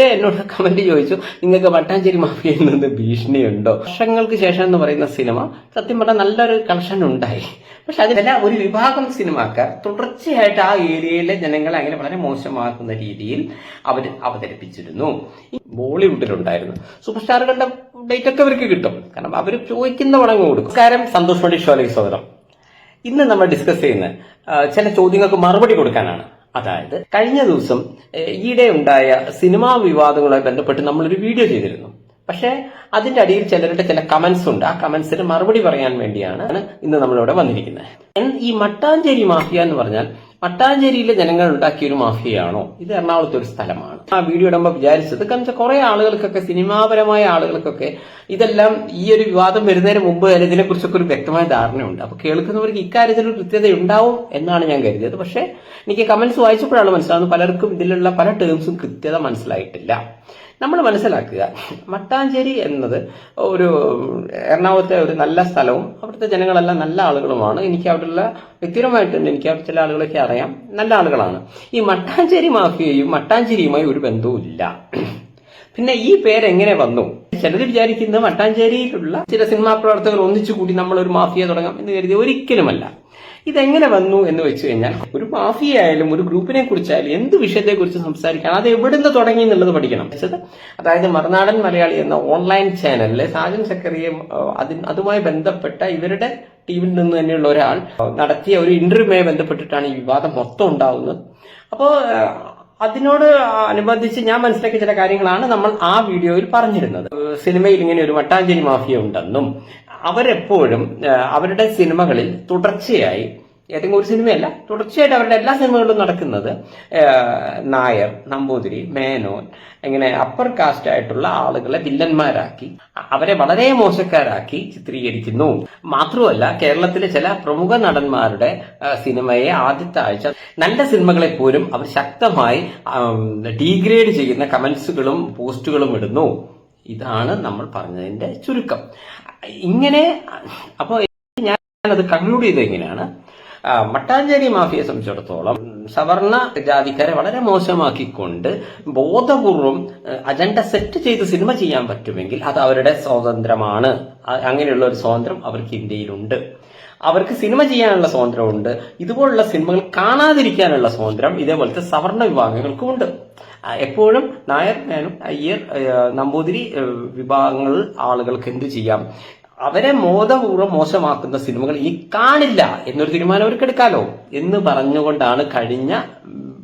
ചിലര് എന്നോട് കമന്റ് ചോദിച്ചു നിങ്ങൾക്ക് വട്ടാഞ്ചേരി മാഫിയയിൽ നിന്ന് ഭീഷണിയുണ്ടോ? വർഷങ്ങൾക്ക് ശേഷം എന്ന് പറയുന്ന സിനിമ സത്യം പറഞ്ഞാൽ നല്ലൊരു കളക്ഷൻ ഉണ്ടായി. പക്ഷെ അതിനെല്ലാം ഒരു വിഭാഗം സിനിമാക്കാർ തുടർച്ചയായിട്ട് ആ ഏരിയയിലെ ജനങ്ങളെ അങ്ങനെ വളരെ മോശമാക്കുന്ന രീതിയിൽ അവർ അവതരിപ്പിച്ചിരുന്നു. ബോളിവുഡിലുണ്ടായിരുന്നു. സൂപ്പർ സ്റ്റാറുകളുടെ ഡേറ്റ് ഒക്കെ അവർക്ക് കിട്ടും. കാരണം അവർ ചോദിക്കുന്ന പണം കൊടുക്കും. കാരണം സന്തോഷ് പണ്ഡിറ്റ് ഷോലേക്ക് സ്വാഗതം. ഇന്ന് നമ്മൾ ഡിസ്കസ് ചെയ്യുന്ന ചില ചോദ്യങ്ങൾക്ക് മറുപടി കൊടുക്കാനാണ്. അതായത് കഴിഞ്ഞ ദിവസം ഈയിടെ ഉണ്ടായ സിനിമാ വിവാദങ്ങളുമായി ബന്ധപ്പെട്ട് നമ്മളൊരു വീഡിയോ ചെയ്തിരുന്നു. പക്ഷേ അതിന്റെ അടിയിൽ ചിലരുടെ ചില കമന്റ്സ് ഉണ്ട്. ആ കമന്റ്സിന് മറുപടി പറയാൻ വേണ്ടിയാണ് ഇന്ന് നമ്മളിവിടെ വന്നിരിക്കുന്നത്. ഈ മട്ടാഞ്ചേരി മാഫിയ എന്ന് പറഞ്ഞാൽ മട്ടാഞ്ചേരിയിലെ ജനങ്ങൾ ഉണ്ടാക്കിയ ഒരു മാഫിയയാണോ? ഇത് എറണാകുളത്തെ ഒരു സ്ഥലമാണ്. ആ വീഡിയോ ഇടുമ്പോൾ വിചാരിച്ചത് കാരണം കുറെ ആളുകൾക്കൊക്കെ സിനിമാപരമായ ആളുകൾക്കൊക്കെ ഇതെല്ലാം ഈ ഒരു വിവാദം വരുന്നതിന് മുമ്പ് തന്നെ ഇതിനെക്കുറിച്ചൊക്കെ ഒരു വ്യക്തമായ ധാരണയുണ്ട്. അപ്പൊ കേൾക്കുന്നവർക്ക് ഇക്കാര്യത്തിൽ ഒരു കൃത്യത ഉണ്ടാവും എന്നാണ് ഞാൻ കരുതിയത്. പക്ഷേ എനിക്ക് കമന്റ്സ് വായിച്ചപ്പോഴാണ് മനസ്സിലാവുന്നത് പലർക്കും ഇതിലുള്ള പല ടേംസും കൃത്യത മനസ്സിലായിട്ടില്ല. നമ്മൾ മനസ്സിലാക്കുക. മട്ടാഞ്ചേരി എന്നത് ഒരു എറണാകുളത്തെ ഒരു നല്ല സ്ഥലവും അവിടുത്തെ ജനങ്ങളെല്ലാം നല്ല ആളുകളുമാണ്. എനിക്ക് അവിടെയുള്ള വ്യക്തിപരമായിട്ടുണ്ട് എനിക്ക് അവിടെ ചില ആളുകളൊക്കെ അറിയാം. നല്ല ആളുകളാണ്. ഈ മട്ടാഞ്ചേരി മാഫിയയും മട്ടാഞ്ചേരിയുമായി ഒരു ബന്ധവുമില്ല പിന്നെ ഈ പേരെങ്ങനെ വന്നു? ചിലർ വിചാരിക്കുന്നത് മട്ടാഞ്ചേരിയിലുള്ള ചില സിനിമാ പ്രവർത്തകർ ഒന്നിച്ചു കൂടി നമ്മൾ ഒരു മാഫിയ തുടങ്ങാം എന്ന് കരുതി ഒരിക്കലുമല്ല. ഇതെങ്ങനെ വന്നു എന്ന് വെച്ച് കഴിഞ്ഞാൽ ഒരു മാഫിയ ആയാലും ഒരു ഗ്രൂപ്പിനെ കുറിച്ചായാലും എന്ത് വിഷയത്തെ കുറിച്ച് സംസാരിക്കണം? അത് നിന്ന് തുടങ്ങി എന്നുള്ളത് പഠിക്കണം. അതായത് മറുനാടൻ മലയാളി എന്ന ഓൺലൈൻ ചാനലിലെ സാജൻ സക്കറിയെ അതുമായി ബന്ധപ്പെട്ട ഇവരുടെ ടീമിൽ നിന്ന് തന്നെയുള്ള ഒരാൾ നടത്തിയ ഒരു ഇന്റർവ്യൂമായി ബന്ധപ്പെട്ടിട്ടാണ് ഈ വിവാദം മൊത്തം ഉണ്ടാവുന്നത്. അപ്പോൾ അതിനോട് അനുബന്ധിച്ച് ഞാൻ മനസ്സിലാക്കിയ ചില കാര്യങ്ങളാണ് നമ്മൾ ആ വീഡിയോയിൽ പറഞ്ഞിരുന്നത്. സിനിമയിൽ ഇങ്ങനെ ഒരു മട്ടാഞ്ചേരി മാഫിയ ഉണ്ടെന്നും അവരെപ്പോഴും അവരുടെ സിനിമകളിൽ തുടർച്ചയായി ഏതെങ്കിലും ഒരു സിനിമയല്ല തുടർച്ചയായിട്ട് അവരുടെ എല്ലാ സിനിമകളിലും നടക്കുന്നത് നായർ നമ്പൂതിരി മേനോൻ ഇങ്ങനെ അപ്പർ കാസ്റ്റ് ആയിട്ടുള്ള ആളുകളെ വില്ലന്മാരാക്കി അവരെ വളരെ മോശക്കാരാക്കി ചിത്രീകരിക്കുന്നു. മാത്രമല്ല കേരളത്തിലെ ചില പ്രമുഖ നടന്മാരുടെ സിനിമയെ ആദ്യത്തെ ആഴ്ച നല്ല സിനിമകളെ പോലും അവർ ശക്തമായി ഡീഗ്രേഡ് ചെയ്യുന്ന കമന്റ്സുകളും പോസ്റ്റുകളും ഇടുന്നു. ഇതാണ് നമ്മൾ പറഞ്ഞതിന്റെ ചുരുക്കം. ഇങ്ങനെ അപ്പോൾ ഞാനത് കൺക്ലൂഡ് ചെയ്തത് എങ്ങനെയാണ്? മട്ടാഞ്ചേരി മാഫിയെ സംബന്ധിച്ചിടത്തോളം സവർണ ജാതിക്കാരെ വളരെ മോശമാക്കിക്കൊണ്ട് ബോധപൂർവം അജണ്ട സെറ്റ് ചെയ്ത് സിനിമ ചെയ്യാൻ പറ്റുമെങ്കിൽ അത് അവരുടെ സ്വാതന്ത്ര്യമാണ്. അങ്ങനെയുള്ള ഒരു സ്വാതന്ത്ര്യം അവർക്ക് ഇന്ത്യയിലുണ്ട്. അവർക്ക് സിനിമ ചെയ്യാനുള്ള സ്വാതന്ത്ര്യമുണ്ട് ഇതുപോലുള്ള സിനിമകൾ കാണാതിരിക്കാനുള്ള സ്വാതന്ത്ര്യം ഇതേപോലത്തെ സവർണ വിഭാഗങ്ങൾക്കും ഉണ്ട്. എപ്പോഴും നായർ മേനും അയ്യർ നമ്പൂതിരി വിഭാഗങ്ങൾ ആളുകൾക്ക് എന്ത് ചെയ്യാം? അവരെ മോദപൂർവം മോശമാക്കുന്ന സിനിമകൾ ഈ കാണില്ല എന്നൊരു തീരുമാനം അവർക്ക് എടുക്കാലോ എന്ന് പറഞ്ഞുകൊണ്ടാണ് കഴിഞ്ഞ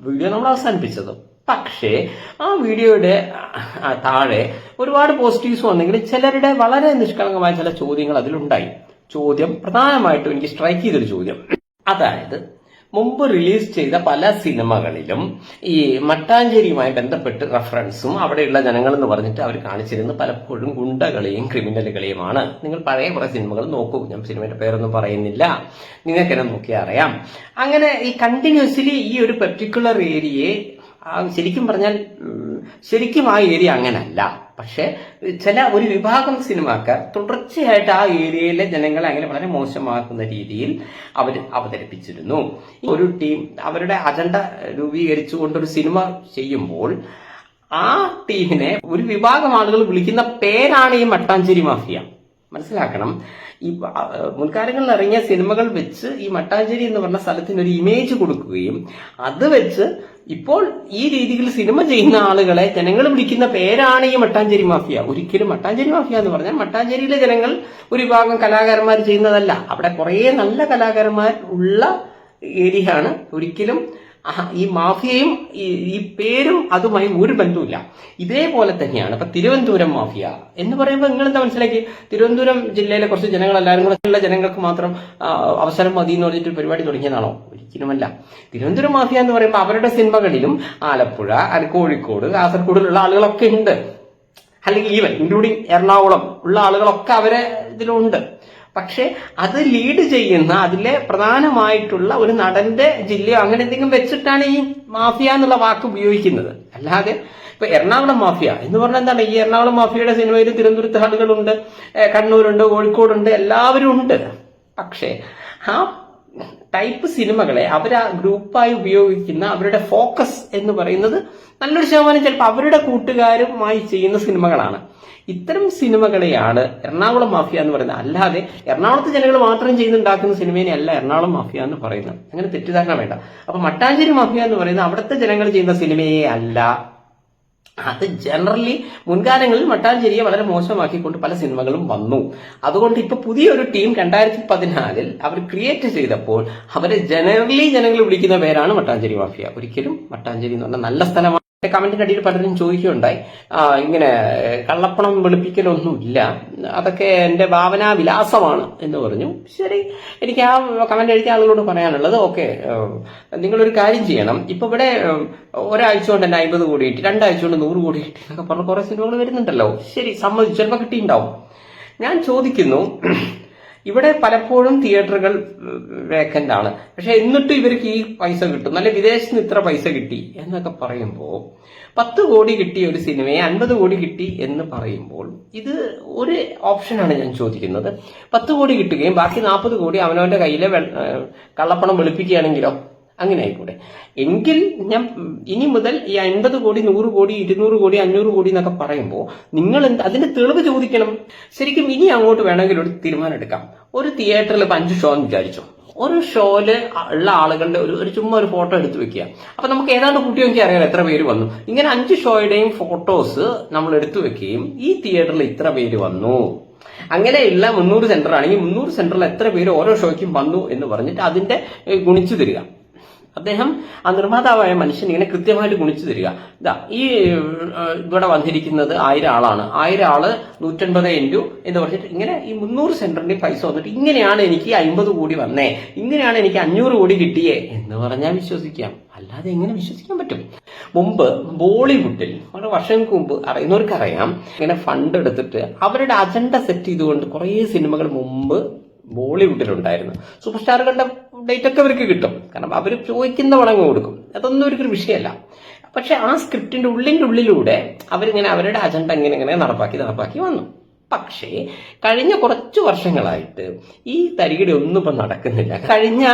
വീഡിയോ നമ്മൾ അവസാനിപ്പിച്ചത്. പക്ഷേ ആ വീഡിയോയുടെ താഴെ ഒരുപാട് പോസിറ്റീവ്സ് വന്നെങ്കിലും ചിലരുടെ വളരെ നിഷ്കളങ്കമായ ചില ചോദ്യങ്ങൾ അതിലുണ്ടായി. ചോദ്യം പ്രധാനമായിട്ടും എനിക്ക് സ്ട്രൈക്ക് ചെയ്തൊരു ചോദ്യം. അതായത് മുമ്പ് റിലീസ് ചെയ്ത പല സിനിമകളിലും ഈ മട്ടാഞ്ചേരിയുമായി ബന്ധപ്പെട്ട് റഫറൻസും അവിടെയുള്ള ജനങ്ങൾ എന്ന് പറഞ്ഞിട്ട് അവർ കാണിച്ചിരുന്നത് പലപ്പോഴും ഗുണ്ടകളെയും ക്രിമിനലുകളെയുമാണ്. നിങ്ങൾ പഴയ കുറെ സിനിമകൾ നോക്കൂ. ഞാൻ സിനിമയുടെ പേരൊന്നും പറയുന്നില്ല. നിങ്ങൾക്ക് എന്നെ നോക്കിയാൽ അറിയാം. അങ്ങനെ ഈ കണ്ടിന്യൂസ്ലി ഈ ഒരു പെർട്ടിക്കുലർ ഏരിയയെ ശരിക്കും പറഞ്ഞാൽ ശരിക്കും ആ ഏരിയ അങ്ങനല്ല. പക്ഷെ ചില ഒരു വിഭാഗം സിനിമാക്കാർ തുടർച്ചയായിട്ട് ആ ഏരിയയിലെ ജനങ്ങളെ അങ്ങനെ വളരെ മോശമാക്കുന്ന രീതിയിൽ അവർ അവതരിപ്പിച്ചിരുന്നു. ഒരു ടീം അവരുടെ അജണ്ട രൂപീകരിച്ചുകൊണ്ടൊരു സിനിമ ചെയ്യുമ്പോൾ ആ ടീമിനെ ഒരു വിഭാഗം ആളുകൾ വിളിക്കുന്ന പേരാണ് ഈ മട്ടാഞ്ചേരി മാഫിയ. മനസ്സിലാക്കണം? ഈ മുൻകാലങ്ങളിൽ ഇറങ്ങിയ സിനിമകൾ വെച്ച് ഈ മട്ടാഞ്ചേരി എന്ന് പറഞ്ഞ സ്ഥലത്തിന് ഒരു ഇമേജ് കൊടുക്കുകയും അത് വെച്ച് ഇപ്പോൾ ഈ രീതിയിൽ സിനിമ ചെയ്യുന്ന ആളുകളെ ജനങ്ങൾ വിളിക്കുന്ന പേരാണ് ഈ മട്ടാഞ്ചേരി മാഫിയ. ഒരിക്കലും മട്ടാഞ്ചേരി മാഫിയ എന്ന് പറഞ്ഞാൽ മട്ടാഞ്ചേരിയിലെ ജനങ്ങൾ ഒരു വിഭാഗം കലാകാരന്മാർ ചെയ്യുന്നതല്ല. അവിടെ കുറേ നല്ല കലാകാരന്മാർ ഉള്ള ഏരിയ ആണ് ഒരിക്കലും ഈ മാഫിയയും ഈ പേരും അതുമായി ഒരു ബന്ധവുമില്ല. ഇതേപോലെ തന്നെയാണ്. ഇപ്പൊ തിരുവനന്തപുരം മാഫിയ എന്ന് പറയുമ്പോൾ നിങ്ങൾ എന്താ മനസ്സിലാക്കി തിരുവനന്തപുരം ജില്ലയിലെ കുറച്ച് ജനങ്ങൾ എല്ലാവരും കൂടെ ഉള്ള ജനങ്ങൾക്ക് മാത്രം അവസരം മതി എന്ന് പറഞ്ഞിട്ട് പരിപാടി തുടങ്ങിയതാണോ? ഒരിക്കലുമല്ല. തിരുവനന്തപുരം മാഫിയ എന്ന് പറയുമ്പോൾ അവരുടെ സിനിമകളിലും ആലപ്പുഴ കോഴിക്കോട് കാസർഗോഡിലുള്ള ആളുകളൊക്കെ ഉണ്ട്. അല്ലെങ്കിൽ ഈവൻ ഇൻക്ലൂഡിങ് എറണാകുളം ഉള്ള ആളുകളൊക്കെ അവരെ ഇതിലുണ്ട്. പക്ഷെ അത് ലീഡ് ചെയ്യുന്ന അതിലെ പ്രധാനമായിട്ടുള്ള ഒരു നടന്റെ ജില്ലയോ അങ്ങനെ എന്തെങ്കിലും വെച്ചിട്ടാണ് ഈ മാഫിയ എന്നുള്ള വാക്ക് ഉപയോഗിക്കുന്നത്. അല്ലാതെ ഇപ്പൊ എറണാകുളം മാഫിയ എന്ന് പറഞ്ഞാൽ എന്താണ്? ഈ എറണാകുളം മാഫിയയുടെ സിനിമയിൽ തിരുവനന്തപുരത്ത് ആളുകളുണ്ട് കണ്ണൂരുണ്ട് കോഴിക്കോടുണ്ട് എല്ലാവരും ഉണ്ട്. പക്ഷേ ആ ടൈപ്പ് സിനിമകളെ അവർ ആ ഗ്രൂപ്പായി ഉപയോഗിക്കുന്ന അവരുടെ ഫോക്കസ് എന്ന് പറയുന്നത് നല്ലൊരു ശതമാനം ചിലപ്പോൾ അവരുടെ കൂട്ടുകാരുമായി ചെയ്യുന്ന സിനിമകളാണ്. ഇത്തരം സിനിമകളെയാണ് എറണാകുളം മാഫിയ എന്ന് പറയുന്നത്. അല്ലാതെ എറണാകുളത്തെ ജനങ്ങൾ മാത്രം ചെയ്തുണ്ടാക്കുന്ന സിനിമേനെ അല്ല എറണാകുളം മാഫിയ എന്ന് പറയുന്നത്. അങ്ങനെ തെറ്റിദ്ധാരണ വേണ്ട. അപ്പൊ മട്ടാഞ്ചേരി മാഫിയ എന്ന് പറയുന്നത് അവിടുത്തെ ജനങ്ങൾ ചെയ്യുന്ന സിനിമയെ അല്ല. അത് ജനറലി മുൻകാലങ്ങളിൽ മട്ടാഞ്ചേരിയെ വളരെ മോശമാക്കിക്കൊണ്ട് പല സിനിമകളും വന്നു. അതുകൊണ്ട് ഇപ്പൊ പുതിയൊരു ടീം രണ്ടായിരത്തി പതിനാലിൽ അവർ ക്രിയേറ്റ് ചെയ്തപ്പോൾ അവരെ ജനറലി ജനങ്ങൾ വിളിക്കുന്ന പേരാണ് മട്ടാഞ്ചേരി മാഫിയ. ഒരിക്കലും മട്ടാഞ്ചേരി എന്ന് പറഞ്ഞാൽ നല്ല സ്ഥലമാണ്. കമന്റിന്റെ അടിയിൽ പലരും ചോദിക്കുകയുണ്ടായി. ഇങ്ങനെ കള്ളപ്പണം വെളുപ്പിക്കലൊന്നുമില്ല. അതൊക്കെ എന്റെ ഭാവനാ വിലാസമാണ് എന്ന് പറഞ്ഞു. ശരി എനിക്ക് ആ കമന്റ് എഴുതിയ ആളുകളോട് പറയാനുള്ളത് ഓക്കെ നിങ്ങളൊരു കാര്യം ചെയ്യണം. ഇപ്പൊ ഇവിടെ ഒരാഴ്ച കൊണ്ട് തന്നെ അമ്പത് കോടി കിട്ടി രണ്ടാഴ്ച കൊണ്ട് നൂറ് കോടി കിട്ടി എന്നൊക്കെ പറഞ്ഞ കുറെ സിനിമകൾ വരുന്നുണ്ടല്ലോ. ശരി സമ്മതിച്ചു. ചിലപ്പോൾ കിട്ടിയിട്ടുണ്ടാവും. ഞാൻ ചോദിക്കുന്നു ഇവിടെ പലപ്പോഴും തിയേറ്ററുകൾ വേക്കന്റ് ആണ്. പക്ഷെ എന്നിട്ട് ഇവർക്ക് ഈ പൈസ കിട്ടും. അല്ലെ വിദേശത്ത് നിന്ന് ഇത്ര പൈസ കിട്ടി എന്നൊക്കെ പറയുമ്പോൾ പത്ത് കോടി കിട്ടിയ ഒരു സിനിമയെ അൻപത് കോടി കിട്ടി എന്ന് പറയുമ്പോൾ ഇത് ഒരു ഓപ്ഷനാണ് ഞാൻ ചോദിക്കുന്നത്. പത്ത് കോടി കിട്ടുകയും ബാക്കി നാൽപ്പത് കോടി അവനവന്റെ കയ്യിലെ കള്ളപ്പണം വെളുപ്പിക്കുകയാണെങ്കിലോ അങ്ങനെ ആയിക്കൂടെ എങ്കിൽ ഞാൻ ഇനി മുതൽ ഈ അൻപത് കോടി നൂറ് കോടി ഇരുന്നൂറ് കോടി അഞ്ഞൂറ് കോടി എന്നൊക്കെ പറയുമ്പോൾ നിങ്ങൾ എന്ത് അതിന്റെ തെളിവ് ചോദിക്കണം. ശരിക്കും ഇനി അങ്ങോട്ട് വേണമെങ്കിൽ ഒരു തീരുമാനം എടുക്കാം. ഒരു തിയേറ്ററിൽ ഇപ്പൊ അഞ്ച് ഷോ എന്ന് വിചാരിച്ചു. ഒരു ഷോയിൽ ഉള്ള ആളുകളുടെ ഒരു ഒരു ചുമ്മാ ഒരു ഫോട്ടോ എടുത്ത് വെക്കുക. അപ്പൊ നമുക്ക് ഏതാണ്ട് കൂട്ടി നോക്കി അറിയാം എത്ര പേര് വന്നു. ഇങ്ങനെ അഞ്ച് ഷോയുടെയും ഫോട്ടോസ് നമ്മൾ എടുത്തു വെക്കുകയും ഈ തിയേറ്ററിൽ ഇത്ര പേര് വന്നു. അങ്ങനെയുള്ള മുന്നൂറ് സെന്റർ ആണെങ്കിൽ മുന്നൂറ് സെന്ററിൽ എത്ര പേര് ഓരോ ഷോയ്ക്കും വന്നു എന്ന് പറഞ്ഞിട്ട് അതിന്റെ ഗുണിച്ചു തരിക. അദ്ദേഹം ആ നിർമ്മാതാവായ മനുഷ്യൻ ഇങ്ങനെ കൃത്യമായിട്ട് ഗുണിച്ചു തരിക. ഇതാ ഈ ഇവിടെ വന്നിരിക്കുന്നത് ആയിരം ആളാണ്. ആയിരം ആൾ നൂറ്റൻപത് ഇന്റു എന്ന് പറഞ്ഞിട്ട് ഇങ്ങനെ ഈ മുന്നൂറ് സെന്ററിന്റെ പൈസ വന്നിട്ട് ഇങ്ങനെയാണ് എനിക്ക് അമ്പത് കോടി വന്നേ. ഇങ്ങനെയാണ് എനിക്ക് അഞ്ഞൂറ് കോടി കിട്ടിയേ എന്ന് പറഞ്ഞാൽ വിശ്വസിക്കാം. അല്ലാതെ എങ്ങനെ വിശ്വസിക്കാൻ പറ്റും? മുമ്പ് ബോളിവുഡിൽ വളരെ വർഷങ്ങൾക്ക് മുമ്പ് അറിയുന്നവർക്കറിയാം ഇങ്ങനെ ഫണ്ട് എടുത്തിട്ട് അവരുടെ അജണ്ട സെറ്റ് ചെയ്തുകൊണ്ട് കുറേ സിനിമകൾ മുമ്പ് ബോളിവുഡിലുണ്ടായിരുന്നു. സൂപ്പർ സ്റ്റാറുകളുടെ ഡേറ്റ് ഒക്കെ അവർക്ക് കിട്ടും. കാരണം അവർ ചോദിക്കുന്ന പണം കൊടുക്കും. അതൊന്നും ഒരു വിഷയമല്ല. പക്ഷെ ആ സ്ക്രിപ്റ്റിന്റെ ഉള്ളിന്റെ ഉള്ളിലൂടെ അവരിങ്ങനെ അവരുടെ അജണ്ട ഇങ്ങനെ ഇങ്ങനെ നടപ്പാക്കി നടപ്പാക്കി വന്നു. പക്ഷേ കഴിഞ്ഞ കുറച്ച് വർഷങ്ങളായിട്ട് ഈ തരികിടി ഒന്നും ഇപ്പം നടക്കുന്നില്ല. കഴിഞ്ഞ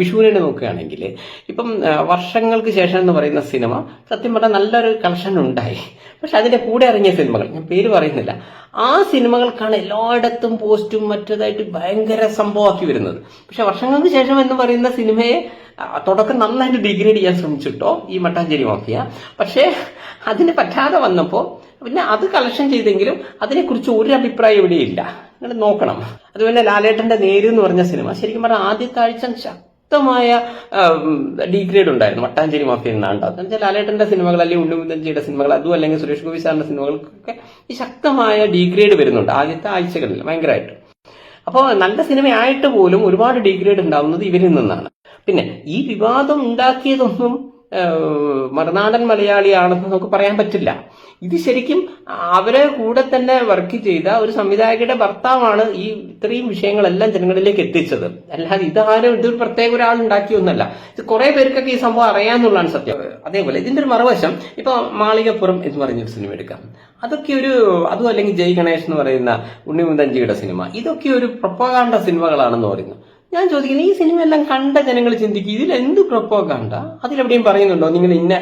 വിഷുവിനെ നോക്കുകയാണെങ്കിൽ ഇപ്പം വർഷങ്ങൾക്ക് ശേഷം എന്ന് പറയുന്ന സിനിമ സത്യം പറഞ്ഞാൽ നല്ലൊരു കളക്ഷൻ ഉണ്ടായി. പക്ഷെ അതിന്റെ കൂടെ ഇറങ്ങിയ സിനിമകൾ ഞാൻ പേര് പറയുന്നില്ല. ആ സിനിമകൾക്കാണ് എല്ലായിടത്തും പോസ്റ്റും മറ്റേതായിട്ട് ഭയങ്കര സംഭവമാക്കി വരുന്നത്. പക്ഷെ വർഷങ്ങൾക്ക് ശേഷം എന്ന് പറയുന്ന സിനിമയെ തുടക്കം നന്നായിട്ട് ഡിഗ്രേഡ് ചെയ്യാൻ ശ്രമിച്ചിട്ടോ ഈ മട്ടാഞ്ചേരി മാഫിയ. പക്ഷേ അതിന് പറ്റാതെ വന്നപ്പോൾ പിന്നെ അത് കളക്ഷൻ ചെയ്തെങ്കിലും അതിനെക്കുറിച്ച് ഒരു അഭിപ്രായം ഇവിടെയില്ല നിങ്ങൾ നോക്കണം. അതുപോലെ ലാലേട്ടന്റെ നേര് എന്ന് പറഞ്ഞ സിനിമ. ശരിക്കും പറഞ്ഞാൽ ആദ്യത്തെ ആഴ്ച ശക്തമായ ഡീഗ്രേഡ് ഉണ്ടായിരുന്നു. മട്ടാഞ്ചേരി മാഫിയ എന്നാണ് എന്ന് വെച്ചാൽ ലാലേട്ടന്റെ സിനിമകൾ അല്ലെങ്കിൽ ഉണ്ണിമുന്തൻജിയുടെ സിനിമകൾ അതും അല്ലെങ്കിൽ സുരേഷ് ഗോപി സാറിന്റെ സിനിമകൾക്കൊക്കെ ഈ ശക്തമായ ഡീഗ്രേഡ് വരുന്നുണ്ട്. ആദ്യത്തെ ആഴ്ചകളിൽ ഭയങ്കരമായിട്ട്. അപ്പോൾ നല്ല സിനിമയായിട്ട് പോലും ഒരുപാട് ഡിഗ്രേഡ് ഉണ്ടാവുന്നത് ഇവരിൽ നിന്നാണ്. പിന്നെ ഈ വിവാദം ഉണ്ടാക്കിയതൊന്നും മറുനാടൻ മലയാളിയാണെന്ന് നമുക്ക് പറയാൻ പറ്റില്ല. ഇത് ശരിക്കും അവരെ കൂടെ തന്നെ വർക്ക് ചെയ്ത ഒരു സംവിധായകയുടെ ഭർത്താവാണ് ഈ ഇത്രയും വിഷയങ്ങളെല്ലാം ജനങ്ങളിലേക്ക് എത്തിച്ചത്. അല്ലാതെ ഇതാരും ഇതൊരു പ്രത്യേക ഒരാൾ ഉണ്ടാക്കിയൊന്നല്ല ഇത് കുറെ പേർക്കൊക്കെ ഈ സംഭവം അറിയാന്നുള്ളതാണ് സത്യം. അതേപോലെ ഇതിന്റെ ഒരു മറുവശം ഇപ്പൊ മാളികപ്പുറം എന്ന് പറഞ്ഞൊരു സിനിമ എടുക്കാം. അതൊക്കെ ഒരു അതും അല്ലെങ്കിൽ ജയ് ഗണേഷ് എന്ന് പറയുന്ന ഉണ്ണിമുന്തൻജിയുടെ സിനിമ ഇതൊക്കെ ഒരു പ്രൊപ്പകാണ്ട സിനിമകളാണെന്ന് പറയുന്നു. ഞാൻ ചോദിക്കുന്നത് ഈ സിനിമ എല്ലാം കണ്ട ജനങ്ങൾ ചിന്തിക്കും ഇതിൽ എന്ത് പ്രൊപ്പോഗാണ്ട? അതിലെവിടെയും പറയുന്നുണ്ടോ? നിങ്ങൾ ഇന്ന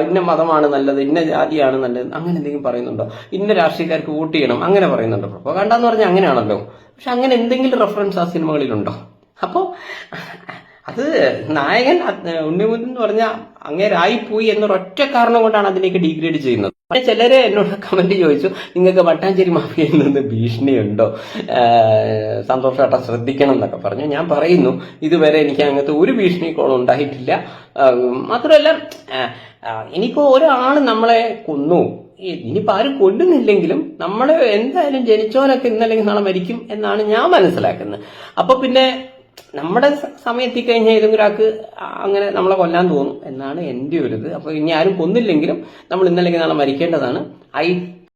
ഇന്ന മതമാണ് നല്ലത് ഇന്ന ജാതിയാണ് നല്ലത് അങ്ങനെ എന്തെങ്കിലും പറയുന്നുണ്ടോ? ഇന്ന രാഷ്ട്രീയക്കാർക്ക് വോട്ട് ചെയ്യണം അങ്ങനെ പറയുന്നുണ്ടോ? പ്രൊപ്പോഗാണ്ട എന്ന് പറഞ്ഞാൽ അങ്ങനെയാണല്ലോ. പക്ഷെ അങ്ങനെ എന്തെങ്കിലും റെഫറൻസ് ആ സിനിമകളിലുണ്ടോ? അപ്പോ അത് നായകൻ ഉണ്ണിമുൻ എന്ന് പറഞ്ഞ അങ്ങേരായി പോയി എന്നൊരൊറ്റ കാരണം കൊണ്ടാണ് അതിലേക്ക് ഡീഗ്രേഡ് ചെയ്യുന്നത്. പക്ഷെ ചിലര് എന്നോട് കമന്റ് ചോദിച്ചു നിങ്ങൾക്ക് വട്ടാഞ്ചേരി മാഫിയയിൽ നിന്ന് ഭീഷണിയുണ്ടോ? സന്തോഷേട്ട ശ്രദ്ധിക്കണം എന്നൊക്കെ പറഞ്ഞു. ഞാൻ പറയുന്നു ഇതുവരെ എനിക്ക് അങ്ങനത്തെ ഒരു ഭീഷണി കോളം ഉണ്ടായിട്ടില്ല. മാത്രമല്ല ഇനിയിപ്പോ ഒരാൾ നമ്മളെ കൊന്നു. ഇനിയിപ്പോ ആരും കൊല്ലുന്നില്ലെങ്കിലും നമ്മളെ എന്തായാലും ജനിച്ചവനൊക്കെ ഇന്നല്ലെങ്കിൽ നാളെ മരിക്കും എന്നാണ് ഞാൻ മനസ്സിലാക്കുന്നത്. അപ്പൊ പിന്നെ നമ്മുടെ സമയം എത്തിക്കഴിഞ്ഞാൽ ഏതെങ്കിലും ഒരാൾക്ക് അങ്ങനെ നമ്മളെ കൊല്ലാൻ തോന്നും. എന്നാണ് എന്റെ ഒരു ഇത് അപ്പൊ ഇനി ആരും കൊന്നില്ലെങ്കിലും നമ്മൾ ഇന്നല്ലെങ്കിൽ നാളെ മരിക്കേണ്ടതാണ്. ഐ